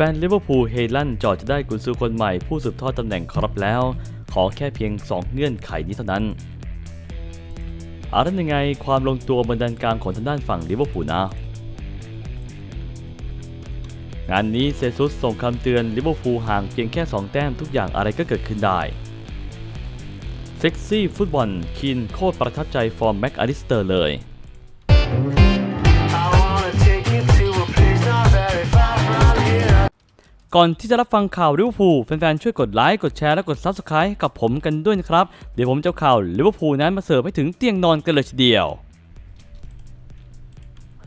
แฟนลิเวอร์พูลเฮลันจอดจะได้กุนซือคนใหม่ผู้สืบทอดตำแหน่งครับแล้ว ขอแค่เพียง 2 เงื่อนไขนี้เท่านั้นอารันยังไงความลงตัวบนดันกลางของทางด้านฝั่งลิเวอร์พูลนะ งานนี้เซซุสส่งคำเตือนลิเวอร์พูลห่างเพียงแค่ 2 แต้มทุกอย่างอะไรก็เกิดขึ้นได้เซ็กซี่ฟุตบอลคินโคตรประทับใจฟอร์มแม็กอลิสเตอร์เลย ก่อนที่จะรับฟังข่าวลิเวอร์พูลแฟนๆช่วยกดไลค์กดแชร์และกด Subscribe กับผมกันด้วยนะครับ เดี๋ยวผมจะข่าวลิเวอร์พูลนั้นมาเสิร์ฟให้ถึงเตียงนอนกันเลยทีเดียว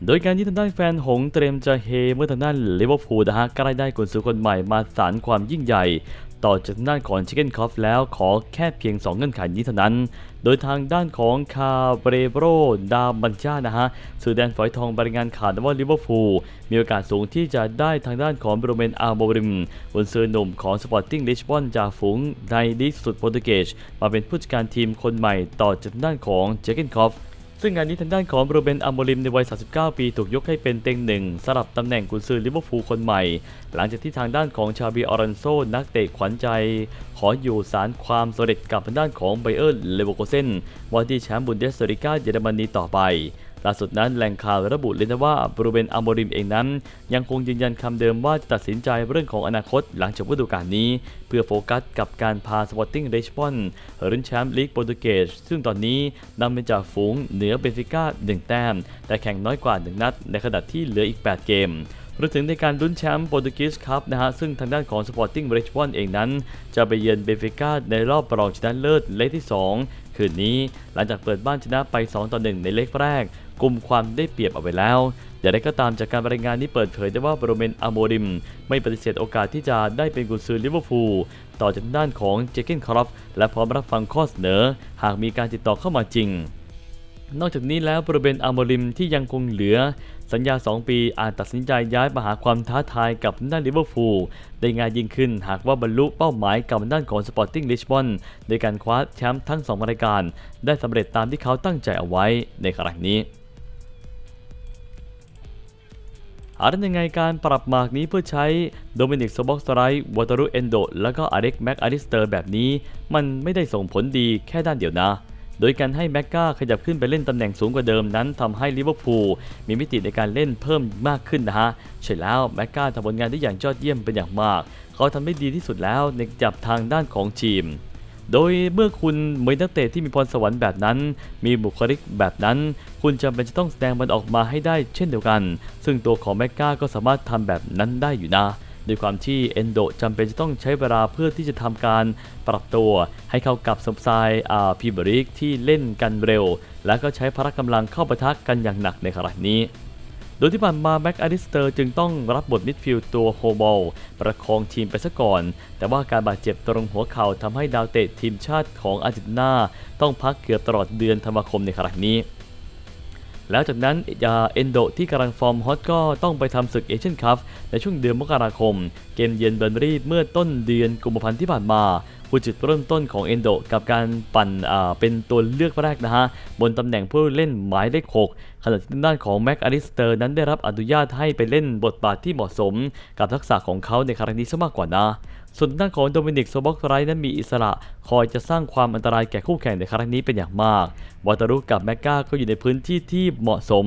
โดยการที่ทางด้านแฟนหงเตรียมจะเฮเมื่อทางด้านลิเวอร์พูลนะฮะใกล้ได้กุนซือคนใหม่มาสารความยิ่งใหญ่ ต่อจากด้านของชิคเก้นคอฟแล้วขอแค่เพียง 2 เงื่อนไขนี้เท่านั้น โดยทางด้านของคาเบรโบรดาบัญชานะฮะสื่อแดนฝอยทองบรายงานข่าวว่าลิเวอร์พูลมีโอกาสสูงที่จะได้ทางด้านของโรเมนอาร์โบริมบนเซือหนุ่มของสปอร์ติ้งลิชบอนจากฝูงในลีกสุดโปรตุเกสมาเป็นผู้จัดการทีมคนใหม่ต่อจากด้านของเจเกนคอฟ ซึ่งงานนี้ทางด้านของโรเบนอัมโมริมในวัย 39 ปี ถูกยกให้เป็นเต็งหนึ่งสำหรับตำแหน่งกุนซือลิเวอร์พูลคนใหม่ หลังจากที่ทางด้านของชาบีออรันโซ นักเตะขวัญใจ ขออยู่สารความสำเร็จกับทางด้านของไบเออร์เลเวอร์โกเซนว่าที่แชมป์บุนเดสลิก้าเยอรมนีต่อไป ล่าสุดนั้นแหล่งข่าวระบุเลยนะว่าบรูเบนอัมบริมเองนั้น ยังคงยืนยันคำเดิมว่าจะตัดสินใจเรื่องของอนาคตหลังจากฤดูกาลนี้ เพื่อโฟกัสกับการพาสปอร์ติ้งเรชบอนลุ้นแชมป์ลีกโปรตุเกสซึ่งตอนนี้นำเป็นจ่าฝูงเหนือเบนฟิก้า1แต้ม แต่แข่งน้อยกว่า 1 นัด ในขณะที่เหลืออีก 8 เกมรวมถึงในการลุ้นแชมป์โปรตุเกสครับนะฮะ ซึ่งทางด้านของ Sporting r i c h m o n d เองนั้น จะไปเยือนเบนฟิก้าในรอบรองชนะเลิศเล็กที่ 2 คืนนี้หลังจากเปิดบ้านชนะไป 2 ต่อ 1 ในเล็กแรกกลุ่มความได้เปรียบเอาไว้แล้วอย่างไรก็ตามจากการรายงานนี้เปิดเผยได้ว่าบรเมนอโมริม ไม่ปฏิเสธโอกาสที่จะได้เป็นกุญซือลิเวอร์พูลต่อจากด้านของเจเกนครอฟและพร้อมรับฟังข้อเสนอ หากมีการติดต่อเข้ามาจริง นอกจากนี้แล้วบริเวณอามริมที่ยังคงเหลือ สัญญา 2 ปีอาจตัดสินใจย้ายมาหาความท้าทายกับด้านลิเวอร์พูลได้ง่ายยิ่งขึ้นหากว่าบรรลุเป้าหมายกับด้านของ Sporting Lisbon โดยการคว้าแชมป์ทั้ง 2 รายการ ได้สำเร็จตามที่เขาตั้งใจเอาไว้ในครั้งนี้อาจยังไงการปรับหมากนี้เพื่อใช้โดมินิกโซบ็อกสไตร์วอตารุเอนโดแล้วก็อเล็กแม็กอาริสเตอร์แบบนี้ มันไม่ได้ส่งผลดีแค่ด้านเดียวนะ โดยการให้แม็กกาขยับขึ้นไปเล่นตำแหน่งสูงกว่าเดิมนั้นทำให้ลิเวอร์พูลมีมิติในการเล่นเพิ่มมากขึ้นนะฮะใช่แล้วแม็กกาทำผลงานได้อย่างยอดเยี่ยมเป็นอย่างมาก เขาทำได้ดีที่สุดแล้วในจับทางด้านของทีมโดยเมื่อคุณมีนักเตะที่มีพรสวรรค์แบบนั้น มีบุคลิกแบบนั้น คุณจำเป็นจะต้องแสดงมันออกมาให้ได้เช่นเดียวกัน ซึ่งตัวของแมกกาก็สามารถทำแบบนั้นได้อยู่นะ ด้วยความที่เอนโดจำเป็นจะต้องใช้เวลาเพื่อที่จะทำการปรับตัว ให้เข้ากับสมไซอาพีบริกที่เล่นกันเร็ว และก็ใช้พละกำลังเข้าปะทะกกันอย่างหนักในขณะนี้โดยที่ผ่านมาแม็กอลิสเตอร์จึงต้องรับบทมิดฟิลด์ตัวโฮบอลประคองทีมไปซะก่อน แต่ว่าการบาดเจ็บตรงหัวเข่าทำให้ดาวเตะทีมชาติของอาร์เจนตินาต้องพักเกือบตลอดเดือนธันวาคมในครั้งนี้ แล้วจากนั้นเอนโดที่กำลังฟอร์มฮอตก็ต้องไปทำศึกเอเชียนคัพในช่วงเดือนมกราคม เกมเยือนเบอร์นรีเมื่อต้นเดือนกุมภาพันธ์ที่ผ่านมาผู้จุดเริ่มต้นของเอนโดกับการปั่นเป็นตัวเลือกแรกนะฮะ บนตำแหน่งผู้เล่นหมายเลข6ขณะที่ด้านของแม็กอลิสเตอร์นั้นได้รับอนุญาตให้ไปเล่นบทบาทที่เหมาะสมกับทักษะของเขาในครั้งนี้ซะมากกว่านะ ส่วนด้านของโดมินิกโซบ็อกไรนั้นมีอิสระ คอยจะสร้างความอันตรายแก่คู่แข่งในครั้งนี้เป็นอย่างมากวาตารุกับแมกกาก็อยู่ในพื้นที่ที่เหมาะสม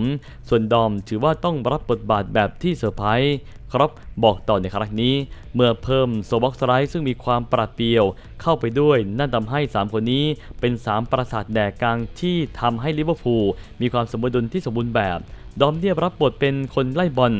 ส่วนดอมถือว่าต้องรับบทบาทแบบที่เซอร์ไพรส์ครับบอกต่อในครั้งนี้ เมื่อเพิ่มโซบ็อกไรซึ่งมีความปราดเปรียว เข้าไปด้วยนั่นทำให้ 3 คนนี้เป็น 3 ประสาทแดกกลางที่ทำให้ลิเวอร์พูลมีความสมดุลที่สมบูรณ์แบบ ดอมเนียรับบทเป็นคนไล่บอล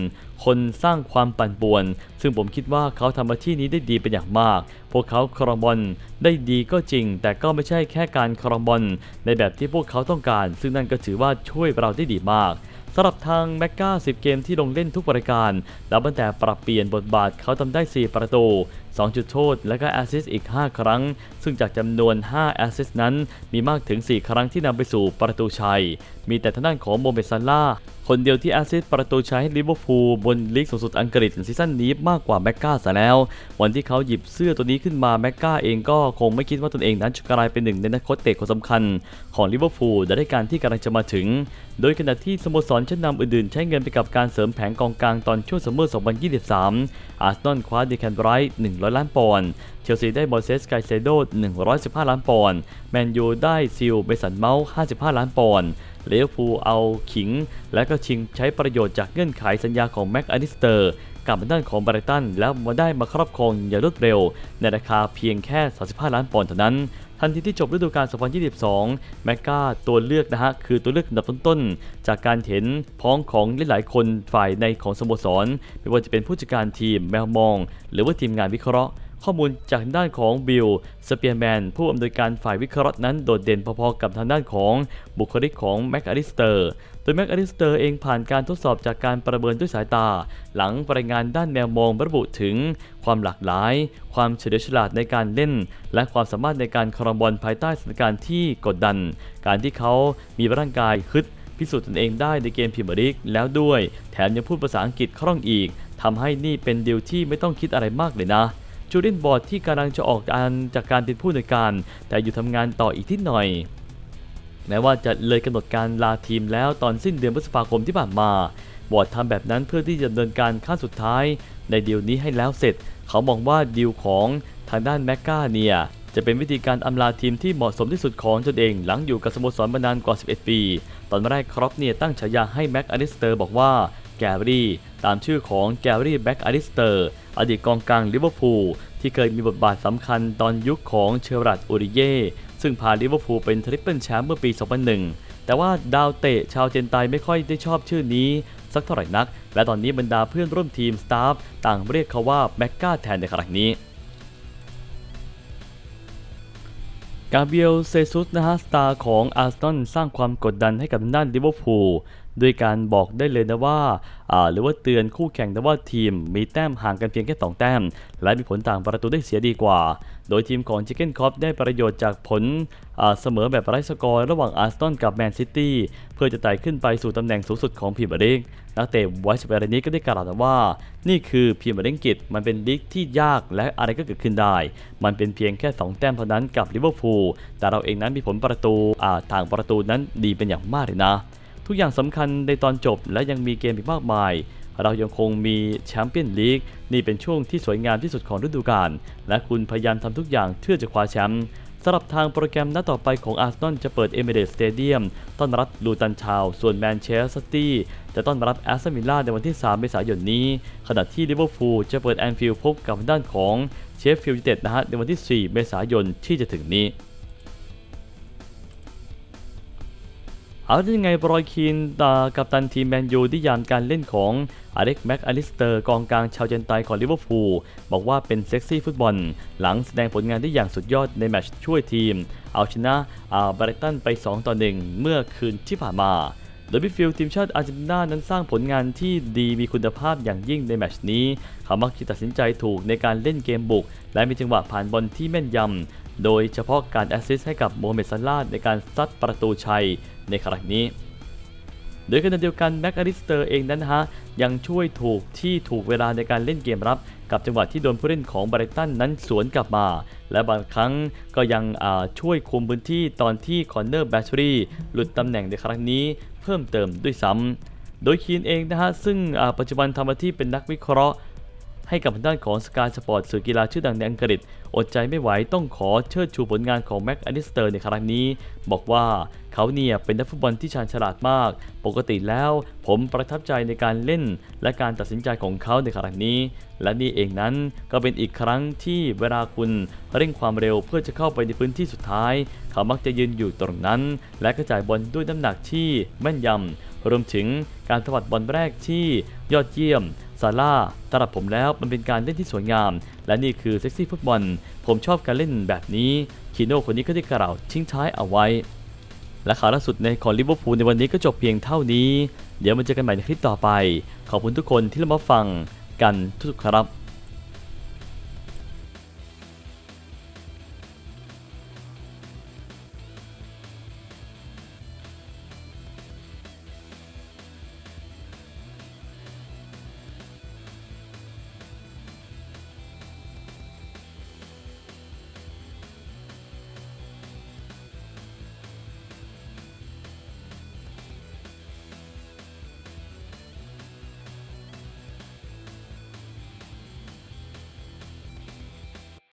คนสร้างความปั่นป่วน ซึ่งผมคิดว่าเขาทำหน้าที่นี้ได้ดีเป็นอย่างมาก วกเขาครองบอลได้ดีก็จริง แต่ก็ไม่ใช่แค่การครองบอลในแบบที่พวกเขาต้องการ ซึ่งนั่นก็ถือว่าช่วยเราได้ดีมากสำหรับทางแมกกา10 เกมที่ลงเล่นทุกรายการแล้วตั้งแต่ปรับเปลี่ยนบทบาทเขาทำได้ 4 ประตู 2 จุดโทษ และก็แอสซิสต์อีก 5 ครั้ง ซึ่งจากจำนวน 5 แอสซิสต์นั้น มีมากถึง 4 ครั้งที่นำไปสู่ประตูชัย มีแต่ทางด้านของโมเมดซาล่า คนเดียวที่แอสซิสต์ประตูชัยให้ลิเวอร์พูลบนลีกสูงสุดอังกฤษซีซั่นนี้มากกว่าแม็กกาซะแล้ว วันที่เขาหยิบเสื้อตัวนี้ขึ้นมาแม็กกาเองก็คงไม่คิดว่าตนเองนั้นจะกลายเป็นหนึ่งในนักโคตเตะคนสำคัญของลิเวอร์พูลในรายการที่กำลังจะมาถึง โดยขณะที่สโมสรชั้นนำอื่นๆ ใช้เงินไปกับการเสริมแผงกองกลางตอนช่วงซัมเมอร์ 2023 อาร์เซนอลคว้าเดแคนไบรท์100 ล้านปอนด์เชลซีได้บอลเซสไกเซโด115 ล้านปอนด์แมนยูได้ซิลเบสันเมาส์55 ล้านปอนด์เลเวอร์พูลเอาขิง และก็ชิงใช้ประโยชน์จากเงื่อนไขสัญญาของแม็กอนิสเตอร์ กับทาด้านของไบรตันแล้วมาได้มาครอบครองอย่างรวดเร็ว ในราคาเพียงแค่ 35 ล้านปอนด์เท่านั้น ทันทีที่จบฤดูกาล 2022 แมกกาตัวเลือกนะฮะ คือตัวเลือกอันดับต้นๆ จากการเห็นพ้องของหลายๆคนฝ่ายในของสโมสร ไม่ว่าจะเป็นผู้จัดการทีมแมวมอง หรือว่าทีมงานวิเคราะห์ ข้อมูลจากด้านของบิลสเปียร์แมนผู้อำนวยการฝ่ายวิเคราะห์นั้นโดดเด่นพอๆกับทางด้านของบุคลิกของแม็กอลิสเตอร์โดยแม็กอลิสเตอร์เองผ่านการทดสอบจากการประเมินด้วยสายตา หลังรายงานด้านแนวมองระบุถึง ความหลากหลาย ความเฉลียวฉลาดในการเล่น และความสามารถในการครองบอลภายใต้สถานการณ์ที่กดดัน การที่เขามีร่างกายฮึดพิสูจน์ตนเองได้ในเกมพรีเมียร์ลีกแล้วด้วย แถมยังพูดภาษาอังกฤษคล่องอีกทำให้นี่เป็นดีลที่ไม่ต้องคิดอะไรมากเลยนะ จูเลนบอร์ดที่กำลังจะออกการจากการเป็นผู้ในการ แต่อยู่ทำงานต่ออีกที่หน่อยแม้ว่าจะเลยกำหนดการลาทีมแล้วตอนสิ้นเดือนพฤษภาคมที่ผ่านมา บอร์ดทำแบบนั้นเพื่อที่จะดำเนินการขั้นสุดท้าย ในดีลนี้ให้แล้วเสร็จ เขามองว่าดีลของทางด้านแมกกาเนี่ย จะเป็นวิธีการอำลาทีมที่เหมาะสมที่สุดของตนเองหลังอยู่กับสโมสรมานานกว่า 11 ปี ตอนแรกครอปเนี่ยตั้งฉายาให้แม็กอลิสเตอร์บอกว่า แกรี่ ตามชื่อของแกรี่แบ็กอลิสเตอร์ อดีตกองกลางลิเวอร์พูลที่เคยมีบทบาทสำคัญตอนยุคของเชอรัตอูริเย่ซึ่งพาลิเวอร์พูลเป็นทริปเปิลแชมป์เมื่อปี 2001 แต่ว่าดาวเตะชาวเจนไตไม่ค่อยได้ชอบชื่อนี้ สักเท่าไหร่นัก และตอนนี้บรรดาเพื่อนร่วมทีมสตาฟต่างเรียกเขาว่าแม็กกาแทนในครั้งนี้กาเบียลเซซุสนะฮะสตาร์ของอาร์ซนอลสร้างความกดดันให้กับด้านลิเวอร์พูล ด้วยการบอกได้เลยนะว่าหรือว่าเตือนคู่แข่งนะว่าทีมมีแต้มห่างกันเพียงแค่ 2 แต้ม และมีผลต่างประตูได้เสียดีกว่า โดยทีมของชิคเก้นคอปได้ประโยชน์จากผลเสมอแบบไร้สกอร์ระหว่างอาร์เซนกับแมนซิตี้เพื่อจะไต่ขึ้นไปสู่ตำแหน่งสูงสุดของพรีเมียร์ลีกนักเตะไวส์เบรนี้ก็ได้กล่าวนะว่านี่คือพรีเมียร์ลีกอังกฤษมันเป็นลีกที่ยากและอะไรก็เกิดขึ้นได้ มันเป็นเพียงแค่ 2 แต้มเท่านั้นกับลิเวอร์พูลแต่เราเองนั้นมีผลประตูอ่างประตูนั้นดีเป็นอย่างมากเลยนะ ทุกอย่างสำคัญในตอนจบและยังมีเกมอีกมากมาย เรายังคงมีแชมเปี้ยนลีกนี่เป็นช่วงที่สวยงามที่สุดของฤดูกาลและคุณพยายามทำทุกอย่างเพื่อจะคว้าแชมป์สำหรับทางโปรแกรมนัดต่อไปของอาร์เซนอลจะเปิดเอเมเรตสเตเดียมต้อนรับลูตันชาว ส่วนแมนเชสเตอร์จะต้อนรับแอสตันวิลล่าในวันที่ 3 เมษายนนี้ ขณะที่ลิเวอร์พูลจะเปิดแอนฟิลด์พบกับด้านของเชฟฟิลด์ยูไนเต็ดนะฮะในวันที่ 4 เมษายนที่จะถึงนี้ เอาได้ยังไงบรอยคีนตากับตันทีมแมนยูที่ยามการเล่นของอเล็กแม็กอลิสเตอร์กองกลางชาวเจนไตของลิเวอร์พูลบอกว่าเป็นเซ็กซี่ฟุตบอล หลังแสดงผลงานได้อย่างสุดยอดในแมตช์ช่วยทีม เอาชนะอาบรตันไป 2 ต่อ 1 เมื่อคืนที่ผ่านมาโดยมิฟิลทีมชาติอาร์เจนตินานั้นสร้างผลงานที่ดีมีคุณภาพอย่างยิ่งในแมตช์นี้ เขามักจะตัดสินใจถูกในการเล่นเกมบุก และมีจังหวะผ่านบอลที่แม่นยำ โดยเฉพาะการแอสซิสต์ให้กับโมฮัมเหม็ดซาลาห์ในการซัดประตูชัยในครั้งนี้ โดยขณะเดียวกันแม็กอลิสเตอร์เองนั้นฮะยังช่วยถูกที่ถูกเวลาในการเล่นเกมรับ กับจังหวะที่โดนผู้เล่นของบริตันนั้นสวนกลับมา และบางครั้งก็ยังช่วยคุมพื้นที่ตอนที่คอนเนอร์แบชรีหลุดตำแหน่งในครั้งนี้เพิ่มเติมด้วยซ้ำโดยคีนเองนะฮะซึ่งปัจจุบันทำหน้าที่เป็นนักวิเคราะห์ ให้กับทางด้านของสกายสปอร์ตสื่อกีฬาชื่อดังในอังกฤษ อดใจไม่ไหวต้องขอเชิดชูผลงานของแม็กอลิสเตอร์ในครั้งนี้ บอกว่าเขาเนี่ยเป็นนักฟุตบอลที่ชาญฉลาดมาก ปกติแล้วผมประทับใจในการเล่น และการตัดสินใจของเขาในครั้งนี้ และนี่เองนั้นก็เป็นอีกครั้งที่เวลาคุณเร่งความเร็วเพื่อจะเข้าไปในพื้นที่สุดท้าย เขามักจะยืนอยู่ตรงนั้น และกระจายบอลด้วยน้ำหนักที่แม่นยำ รวมถึงการถวัดบอลแรกที่ยอดเยี่ยมซาร่าสำหรับผมแล้วมันเป็นการเล่นที่สวยงาม และนี่คือเซ็กซี่ฟุตบอล ผมชอบการเล่นแบบนี้คีโน่คนนี้ก็ได้กล่าวทิ้งท้ายเอาไว้ และข่าวล่าสุดในของลิเวอร์พูลในวันนี้ก็จบเพียงเท่านี้ เดี๋ยวมาเจอกันใหม่ในคลิปต่อไป ขอบคุณทุกคนที่รับฟังกันทุกครับ